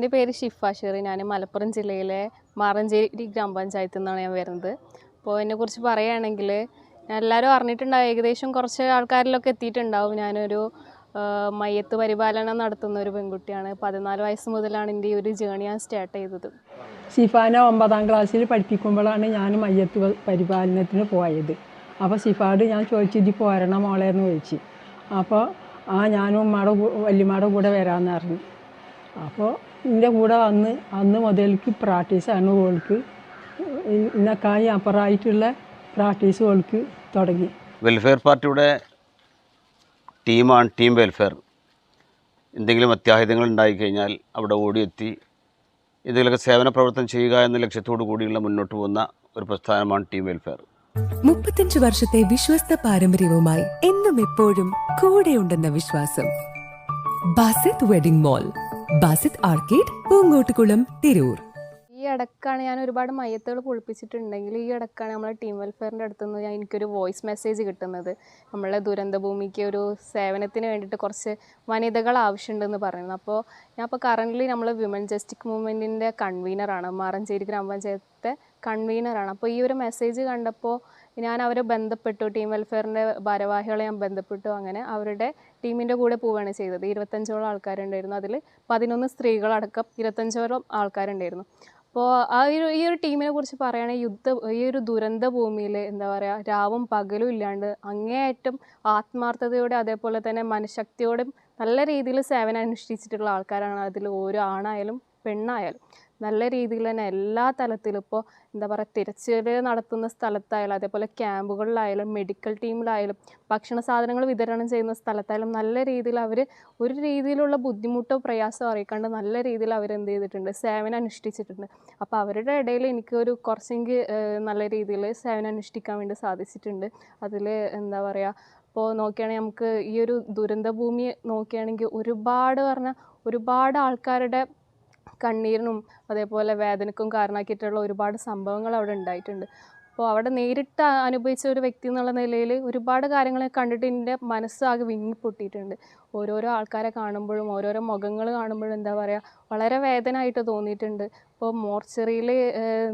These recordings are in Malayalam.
എന്റെ പേര് ഷിഫ ഷെറി ഞാൻ മലപ്പുറം ജില്ലയിലെ മാറഞ്ചേരി ഗ്രാമപഞ്ചായത്തിൽ നിന്നാണ് ഞാൻ വരുന്നത്. അപ്പോൾ എന്നെക്കുറിച്ച് പറയുകയാണെങ്കിൽ ഞാൻ എല്ലാവരും അറിഞ്ഞിട്ടുണ്ടാവും ഏകദേശം കുറച്ച് ആൾക്കാരിലൊക്കെ എത്തിയിട്ടുണ്ടാവും. ഞാനൊരു മയ്യത്ത് പരിപാലനം നടത്തുന്ന ഒരു പെൺകുട്ടിയാണ്. പതിനാല് വയസ്സ് മുതലാണ് എന്റെ ഈ ഒരു ജേണി ഞാൻ സ്റ്റാർട്ട് ചെയ്തത്. സിഫാന ഒമ്പതാം ക്ലാസ്സിൽ പഠിപ്പിക്കുമ്പോഴാണ് ഞാൻ മയ്യത്ത് പരിപാലനത്തിന് പോയത്. അപ്പോൾ ഷിഫാട് ഞാൻ ചോദിച്ചു ഇതി പോരണം മോളെ? എന്ന് ചോദിച്ചു. അപ്പോൾ ആ ഞാനും ഉമ്മയുടെ വല്യമ്മയുടെ കൂടെ വരാമെന്ന് പറഞ്ഞു. അപ്പോൾ എന്റെ കൂടെ വന്ന് അന്ന് മുതൽക്ക് പ്രാക്ടീസ് ആണ് ഓൾക്ക്. ഇന്നക്കായി അപ്പറായിട്ടുള്ള പ്രാക്ടീസ് ഓൾക്ക് തുടങ്ങി. വെൽഫെയർ പാർട്ടിയുടെ ടീമാണ് ടീം വെൽഫെയർ എന്തെങ്കിലും അത്യാഹിതങ്ങൾ ഉണ്ടായിക്കഴിഞ്ഞാൽ അവിടെ ഓടിയെത്തി എന്തെങ്കിലുമൊക്കെ സേവന പ്രവർത്തനം ചെയ്യുക എന്ന ലക്ഷ്യത്തോടു കൂടിയുള്ള മുന്നോട്ട് പോകുന്ന ഒരു പ്രസ്ഥാനമാണ് ടീം വെൽഫെയർ മുപ്പത്തഞ്ച് വർഷത്തെ വിശ്വസ്ത പാരമ്പര്യവുമായി എന്നും എപ്പോഴും കൂടെയുണ്ടെന്ന വിശ്വാസം. Basith wedding mall Basith arcade Poonkottukulam Tirur. ഈ ഇടക്കാണ് ഞാൻ ഒരുപാട് മയ്യത്തുകൾ പൊളിപ്പിച്ചിട്ടുണ്ടെങ്കിൽ ഈ ഇടക്കാണ് നമ്മളെ ടീം വെൽഫെയറിന്റെ അടുത്ത് നിന്ന് ഞാൻ എനിക്കൊരു വോയിസ് മെസ്സേജ് കിട്ടുന്നത്. നമ്മളെ ദുരന്ത ഭൂമിക്ക് ഒരു സേവനത്തിന് വേണ്ടിയിട്ട് കുറച്ച് വനിതകൾ ആവശ്യമുണ്ടെന്ന് പറയുന്നു. അപ്പോൾ ഞാൻ ഇപ്പോൾ കറന്റ്ലി നമ്മൾ വിമൻ ജസ്റ്റിക് മൂവ്മെന്റിന്റെ കൺവീനറാണ് മാറഞ്ചേരി ഗ്രാമപഞ്ചായത്തെ കൺവീനറാണ് അപ്പോൾ ഈ ഒരു മെസ്സേജ് കണ്ടപ്പോൾ ഞാൻ അവരെ ബന്ധപ്പെട്ടു ടീം വെൽഫെയറിന്റെ ഭാരവാഹികളെ ഞാൻ ബന്ധപ്പെട്ടു അങ്ങനെ അവരുടെ ടീമിന്റെ കൂടെ പോവുകയാണ് ചെയ്തത്. ഇരുപത്തഞ്ചോളം ആൾക്കാരുണ്ടായിരുന്നു. അതിൽ പതിനൊന്ന് സ്ത്രീകളടക്കം ഇരുപത്തഞ്ചോളം ആൾക്കാരുണ്ടായിരുന്നു. അപ്പോൾ ആ ഒരു ഈ ഒരു ടീമിനെ കുറിച്ച് പറയുകയാണെങ്കിൽ യുദ്ധ ഈ ഒരു ദുരന്ത ഭൂമിയിൽ എന്താ പറയുക രാവും പകലും ഇല്ലാണ്ട് അങ്ങേയറ്റം ആത്മാർത്ഥതയോടെ അതേപോലെ തന്നെ മനഃശക്തിയോടും നല്ല രീതിയിൽ സേവനം അനുഷ്ഠിച്ചിട്ടുള്ള ആൾക്കാരാണ് അതിൽ ഓരോ ആണായാലും പെണ്ണായാലും നല്ല രീതിയിൽ തന്നെ എല്ലാ തലത്തിലും ഇപ്പോൾ എന്താ പറയുക തിരച്ചിൽ നടത്തുന്ന സ്ഥലത്തായാലും അതേപോലെ ക്യാമ്പുകളിലായാലും മെഡിക്കൽ ടീമിലായാലും ഭക്ഷണ സാധനങ്ങൾ വിതരണം ചെയ്യുന്ന സ്ഥലത്തായാലും നല്ല രീതിയിൽ അവർ ഒരു രീതിയിലുള്ള ബുദ്ധിമുട്ടോ പ്രയാസമോ അറിയിക്കാണ്ട് നല്ല രീതിയിൽ അവർ എന്ത് ചെയ്തിട്ടുണ്ട് സേവനം അനുഷ്ഠിച്ചിട്ടുണ്ട്. അപ്പോൾ അവരുടെ ഇടയിൽ എനിക്ക് ഒരു കുറച്ചെങ്കിൽ നല്ല രീതിയിൽ സേവനം അനുഷ്ഠിക്കാൻ വേണ്ടി സാധിച്ചിട്ടുണ്ട്. അതിൽ എന്താ പറയുക ഇപ്പോൾ നോക്കുകയാണെങ്കിൽ നമുക്ക് ഈ ഒരു ദുരന്തഭൂമി നോക്കുകയാണെങ്കിൽ ഒരുപാട് പറഞ്ഞാൽ ഒരുപാട് ആൾക്കാരുടെ കണ്ണീരിനും അതേപോലെ വേദനക്കും കാരണമാക്കിയിട്ടുള്ള ഒരുപാട് സംഭവങ്ങൾ അവിടെ ഉണ്ടായിട്ടുണ്ട്. അപ്പോൾ അവിടെ നേരിട്ട് അനുഭവിച്ച ഒരു വ്യക്തി എന്നുള്ള നിലയിൽ ഒരുപാട് കാര്യങ്ങൾ കണ്ടിട്ട് എന്റെ മനസ്സാകെ വിങ്ങിപ്പൊട്ടിയിട്ടുണ്ട്. ഓരോരോ ആൾക്കാരെ കാണുമ്പോഴും ഓരോരോ മുഖങ്ങൾ കാണുമ്പോഴും എന്താ പറയുക വളരെ വേദനയായിട്ട് തോന്നിയിട്ടുണ്ട്. ഇപ്പോൾ മോർച്ചറിയിൽ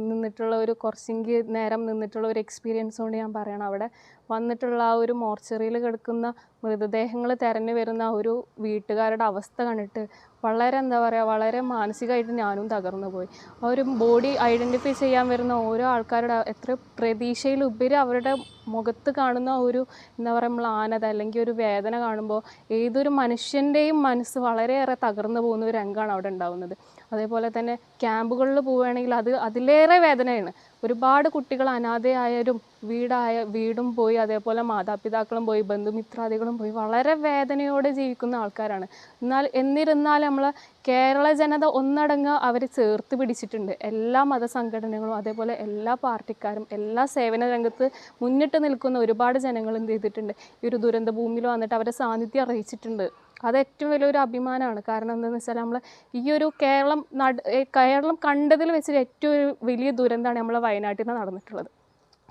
നിന്നിട്ടുള്ള ഒരു കുറച്ചെങ്കിൽ നേരം നിന്നിട്ടുള്ള ഒരു എക്സ്പീരിയൻസ് കൊണ്ട് ഞാൻ പറയണം. അവിടെ വന്നിട്ടുള്ള ആ ഒരു മോർച്ചറിയിൽ കിടക്കുന്ന മൃതദേഹങ്ങൾ തിരഞ്ഞു വരുന്ന ഒരു വീട്ടുകാരുടെ അവസ്ഥ കണ്ടിട്ട് വളരെ എന്താ പറയുക വളരെ മാനസികമായിട്ട് ഞാനും തകർന്നു പോയി. ആ ഒരു ബോഡി ഐഡന്റിഫൈ ചെയ്യാൻ വരുന്ന ഓരോ ആൾക്കാരുടെ എത്ര പ്രതീക്ഷയിലുപരി അവരുടെ മുഖത്ത് കാണുന്ന ഒരു എന്താ പറയുക മ്ലാനത അല്ലെങ്കിൽ ഒരു വേദന കാണുമ്പോൾ ഏതൊരു മനുഷ്യന്റെയും മനസ്സ് വളരെയേറെ തകർന്നു പോകുന്ന ഒരു രംഗമാണ് അവിടെ ഉണ്ടാവുന്നത്. അതേപോലെ തന്നെ ക്യാമ്പുകളിൽ പോവുകയാണെങ്കിൽ അത് അതിലേറെ വേദനയാണ്. ഒരുപാട് കുട്ടികൾ അനാഥയായാലും വീടായ വീടും പോയി അതേപോലെ മാതാപിതാക്കളും പോയി ബന്ധുമിത്രാദികളും പോയി വളരെ വേദനയോടെ ജീവിക്കുന്ന ആൾക്കാരാണ്. എന്നാൽ എന്നിരുന്നാൽ നമ്മൾ കേരള ജനത ഒന്നടങ്ങ് അവർ ചേർത്ത് പിടിച്ചിട്ടുണ്ട്. എല്ലാ മതസംഘടനകളും അതേപോലെ എല്ലാ പാർട്ടിക്കാരും എല്ലാ സേവന രംഗത്ത് മുന്നിട്ട് നിൽക്കുന്ന ഒരുപാട് ജനങ്ങൾ എന്ത് ചെയ്തിട്ടുണ്ട്? ഈ ഒരു ദുരന്ത ഭൂമിയിൽ വന്നിട്ട് അവരെ സാന്നിധ്യം അറിയിച്ചിട്ടുണ്ട്. അത് ഏറ്റവും വലിയൊരു അഭിമാനമാണ്. കാരണം എന്താണെന്ന് വെച്ചാൽ നമ്മൾ ഈ ഒരു കേരളം നട കേരളം കണ്ടതിൽ വെച്ചിട്ട് ഏറ്റവും ഒരു വലിയ ദുരന്തമാണ് നമ്മളെ വയനാട്ടിൽ നിന്ന് നടന്നിട്ടുള്ളത്.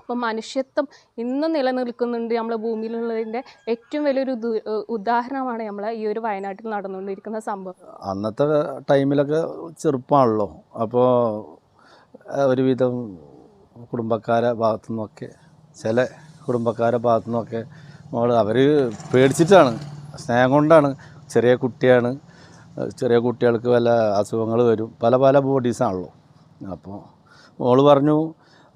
അപ്പം മനുഷ്യത്വം ഇന്നും നിലനിൽക്കുന്നുണ്ട്. നമ്മളെ ഭൂമിയിലുള്ളതിന്റെ ഏറ്റവും വലിയൊരു ഉദാഹരണമാണ് നമ്മൾ ഈ ഒരു വയനാട്ടിൽ നടന്നുകൊണ്ടിരിക്കുന്ന സംഭവം. അന്നത്തെ ടൈമിലൊക്കെ ചെറുപ്പമാണല്ലോ അപ്പോൾ ഒരുവിധം കുടുംബക്കാരെ ഭാഗത്തു നിന്നൊക്കെ ചില കുടുംബക്കാരെ ഭാഗത്തു നിന്നൊക്കെ മോൾ അവർ പേടിച്ചിട്ടാണ്. സ്നേഹം കൊണ്ടാണ്. ചെറിയ കുട്ടിയാണ്. ചെറിയ കുട്ടികൾക്ക് വല്ല അസുഖങ്ങൾ വരും. പല പല ബോഡീസാണല്ലോ അപ്പോൾ മോൾ പറഞ്ഞു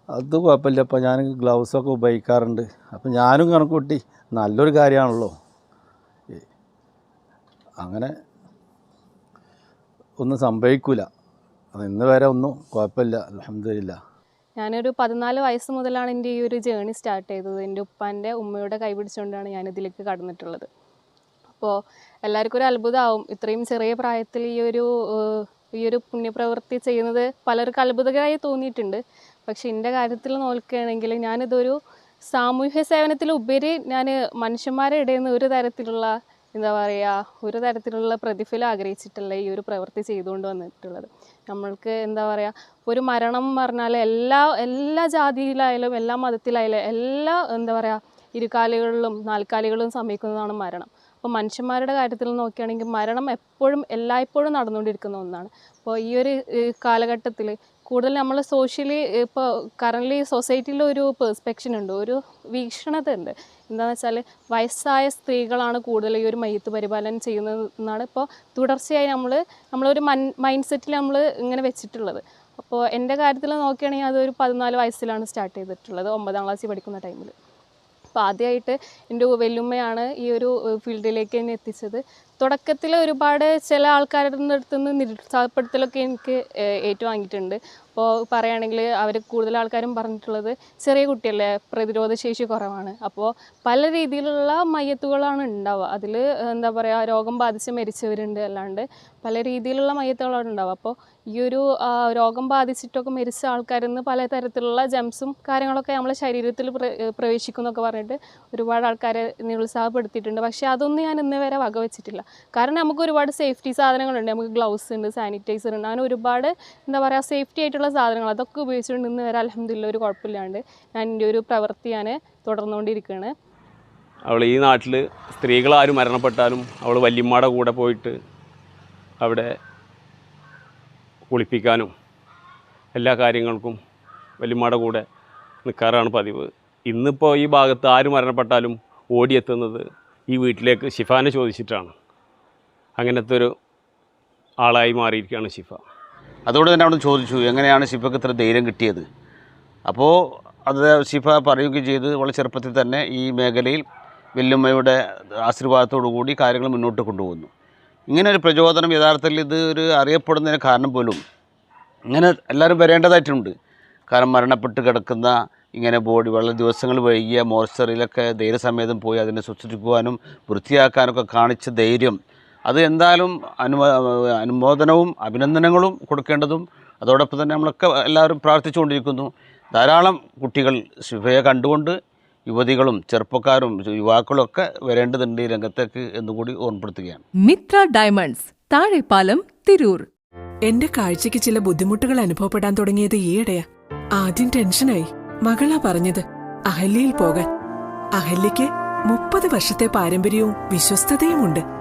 അത് കുഴപ്പമില്ല. അപ്പോൾ ഞാൻ ഗ്ലൗസൊക്കെ ഉപയോഗിക്കാറുണ്ട്. അപ്പോൾ ഞാനും കണക്ക് കൂട്ടി. നല്ലൊരു കാര്യമാണല്ലോ. അങ്ങനെ ഒന്നും സംഭവിക്കില്ല ഇന്ന് വരെ ഒന്നും കുഴപ്പമില്ല. അലഹമില്ല ഞാനൊരു പതിനാല് വയസ്സ് മുതലാണ് എന്റെ ഈ ഒരു ജേണി സ്റ്റാർട്ട് ചെയ്തത്. എന്റെ ഉപ്പാന്റെ ഉമ്മയുടെ കൈ പിടിച്ചുകൊണ്ടാണ് ഞാൻ ഇതിലേക്ക് കടന്നിട്ടുള്ളത്. അപ്പോൾ എല്ലാവർക്കും ഒരു അത്ഭുതമാവും ഇത്രയും ചെറിയ പ്രായത്തിൽ ഈ ഒരു ഈ ഒരു പുണ്യപ്രവൃത്തി ചെയ്യുന്നത് പലർക്കും അത്ഭുതകരമായി തോന്നിയിട്ടുണ്ട്. പക്ഷെ എന്റെ കാര്യത്തിൽ നോക്കുകയാണെങ്കിൽ ഞാനിതൊരു സാമൂഹ്യ സേവനത്തിലുപരി ഞാൻ മനുഷ്യന്മാരെ ഇടയിൽ നിന്ന് ഒരു തരത്തിലുള്ള എന്താ പറയുക ഒരു തരത്തിലുള്ള പ്രതിഫലം ആഗ്രഹിച്ചിട്ടല്ല ഈ ഒരു പ്രവൃത്തി ചെയ്തുകൊണ്ട് വന്നിട്ടുള്ളത്. നമ്മൾക്ക് എന്താ പറയുക ഒരു മരണം പറഞ്ഞാൽ എല്ലാ എല്ലാ ജാതിയിലായാലും എല്ലാ മതത്തിലായാലും എല്ലാ എന്താ പറയുക ഇരുകാലികളിലും നാൽക്കാലികളിലും സംഭവിക്കുന്നതാണ് മരണം. അപ്പോൾ മനുഷ്യന്മാരുടെ കാര്യത്തിൽ നോക്കുകയാണെങ്കിൽ മരണം എപ്പോഴും എല്ലായ്പ്പോഴും നടന്നുകൊണ്ടിരിക്കുന്ന ഒന്നാണ്. അപ്പോൾ ഈ ഒരു കാലഘട്ടത്തിൽ കൂടുതൽ നമ്മൾ സോഷ്യലി ഇപ്പോൾ കറന്റ്ലി സൊസൈറ്റിയിൽ ഒരു പെർസ്പെക്ഷൻ ഉണ്ട് ഒരു വീക്ഷണത ഉണ്ട്. എന്താണെന്ന് വെച്ചാൽ വയസ്സായ സ്ത്രീകളാണ് കൂടുതൽ ഈ ഒരു മയ്യത്ത് പരിപാലനം ചെയ്യുന്നത് എന്നാണ് ഇപ്പോൾ തുടർച്ചയായി നമ്മൾ നമ്മളൊരു മൻ മൈൻഡ് സെറ്റിൽ നമ്മൾ ഇങ്ങനെ വെച്ചിട്ടുള്ളത്. അപ്പോൾ എന്റെ കാര്യത്തിൽ നോക്കുകയാണെങ്കിൽ അതൊരു പതിനാല് വയസ്സിലാണ് സ്റ്റാർട്ട് ചെയ്തിട്ടുള്ളത് ഒമ്പതാം ക്ലാസ്സിൽ പഠിക്കുന്ന ടൈമിൽ അപ്പോൾ ആദ്യമായിട്ട് എന്റെ വെല്ലുമ്മയാണ് ഈ ഒരു ഫീൽഡിലേക്ക് എന്നെ എത്തിച്ചത്. തുടക്കത്തിൽ ഒരുപാട് ചില ആൾക്കാരുടെ അടുത്ത് നിന്ന് നിരുത്സാഹപ്പെടുത്തലൊക്കെ എനിക്ക് ഏറ്റുവാങ്ങിയിട്ടുണ്ട്. അപ്പോൾ പറയുകയാണെങ്കിൽ അവർ കൂടുതൽ ആൾക്കാരും പറഞ്ഞിട്ടുള്ളത് ചെറിയ കുട്ടിയല്ലേ പ്രതിരോധ ശേഷി കുറവാണ്. അപ്പോൾ പല രീതിയിലുള്ള മയ്യത്തുകളാണ് ഉണ്ടാവുക. അതിൽ എന്താ പറയുക രോഗം ബാധിച്ച് മരിച്ചവരുണ്ട് അല്ലാണ്ട് പല രീതിയിലുള്ള മയ്യത്തുകളാണ് ഉണ്ടാവുക. അപ്പോൾ ഈ ഒരു രോഗം ബാധിച്ചിട്ടൊക്കെ മരിച്ച ആൾക്കാരിൽ നിന്ന് പല തരത്തിലുള്ള ജംസും കാര്യങ്ങളൊക്കെ നമ്മളെ ശരീരത്തിൽ പ്ര- പ്രവേശിക്കുന്നൊക്കെ പറഞ്ഞിട്ട് ഒരുപാട് ആൾക്കാരെ നിരുത്സാഹപ്പെടുത്തിയിട്ടുണ്ട്. പക്ഷേ അതൊന്നും ഞാൻ ഇന്ന് വരെ വകവെച്ചിട്ടില്ല. കാരണം നമുക്ക് ഒരുപാട് സേഫ്റ്റി സാധനങ്ങളുണ്ട്. നമുക്ക് ഗ്ലൗസ് ഉണ്ട് സാനിറ്റൈസർ ഉണ്ട്. അങ്ങനെ ഒരുപാട് എന്താ പറയുക സേഫ്റ്റി ആയിട്ടുള്ള സാധനങ്ങൾ അതൊക്കെ ഉപയോഗിച്ചുകൊണ്ട് ഇന്ന് വരെ അലഹമില്ല ഒരു കുഴപ്പമില്ലാണ്ട് ഞാൻ എന്റെ ഒരു പ്രവൃത്തി ഞാൻ തുടർന്നുകൊണ്ടിരിക്കുകയാണ്. അവൾ ഈ നാട്ടിൽ സ്ത്രീകളാരും മരണപ്പെട്ടാലും അവൾ വല്യമ്മയുടെ കൂടെ പോയിട്ട് അവിടെ കുളിപ്പിക്കാനും എല്ലാ കാര്യങ്ങൾക്കും വല്യമ്മയുടെ കൂടെ നിൽക്കാറാണ് പതിവ്. ഇന്നിപ്പോൾ ഈ ഭാഗത്ത് ആര് മരണപ്പെട്ടാലും ഓടിയെത്തുന്നത് ഈ വീട്ടിലേക്ക് ഷിഫാനെ ചോദിച്ചിട്ടാണ്. അങ്ങനത്തെ ഒരു ആളായി മാറിയിരിക്കുകയാണ് ഷിഫ. അതുകൊണ്ട് തന്നെ അവിടെ ചോദിച്ചു എങ്ങനെയാണ് ഷിഫക്ക് ഇത്ര ധൈര്യം കിട്ടിയത്? അപ്പോൾ അത് ഷിഫ പറയുകയും ചെയ്ത് വളരെ ചെറുപ്പത്തിൽ തന്നെ ഈ മേഖലയിൽ വെല്ലുമ്മയുടെ കൂടി കാര്യങ്ങൾ മുന്നോട്ട് കൊണ്ടുപോകുന്നു. ഇങ്ങനെ ഒരു പ്രചോദനം യഥാർത്ഥത്തിൽ ഇത് ഒരു അറിയപ്പെടുന്നതിന് കാരണം പോലും ഇങ്ങനെ എല്ലാവരും വരേണ്ടതായിട്ടുണ്ട്. കാരണം മരണപ്പെട്ട് കിടക്കുന്ന ഇങ്ങനെ ബോഡി വളരെ ദിവസങ്ങൾ വൈകിയ മോർച്ചറിയിലൊക്കെ ധൈര്യസമേതം പോയി അതിനെ ശുശ്രൂഷിക്കുവാനും വൃത്തിയാക്കാനൊക്കെ കാണിച്ച ധൈര്യം അത് എന്തായാലും അനുമോ അനുമോദനവും അഭിനന്ദനങ്ങളും കൊടുക്കേണ്ടതും അതോടൊപ്പം തന്നെ നമ്മളൊക്കെ എല്ലാവരും പ്രാർത്ഥിച്ചുകൊണ്ടിരിക്കുന്നു. ധാരാളം കുട്ടികൾ ശുഭയെ കണ്ടുകൊണ്ട് യുവതികളും ചെറുപ്പക്കാരും യുവാക്കളും ഒക്കെ വരേണ്ടതുണ്ട് ഈ രംഗത്തേക്ക് എന്നുകൂടി ഓർമ്മപ്പെടുത്തുകയാണ്. മിത്ര ഡയമണ്ട്സ് താഴെപ്പാലം തിരൂർ. എന്റെ കാഴ്ചക്ക് ചില ബുദ്ധിമുട്ടുകൾ അനുഭവപ്പെടാൻ തുടങ്ങിയത് ഈയിടെയാ. ആദ്യം ടെൻഷനായി. മകളാ പറഞ്ഞത് അഹല്യയിൽ പോകാൻ. അഹല്യയ്ക്ക് മുപ്പത് വർഷത്തെ പാരമ്പര്യവും വിശ്വസ്തതയുമുണ്ട്.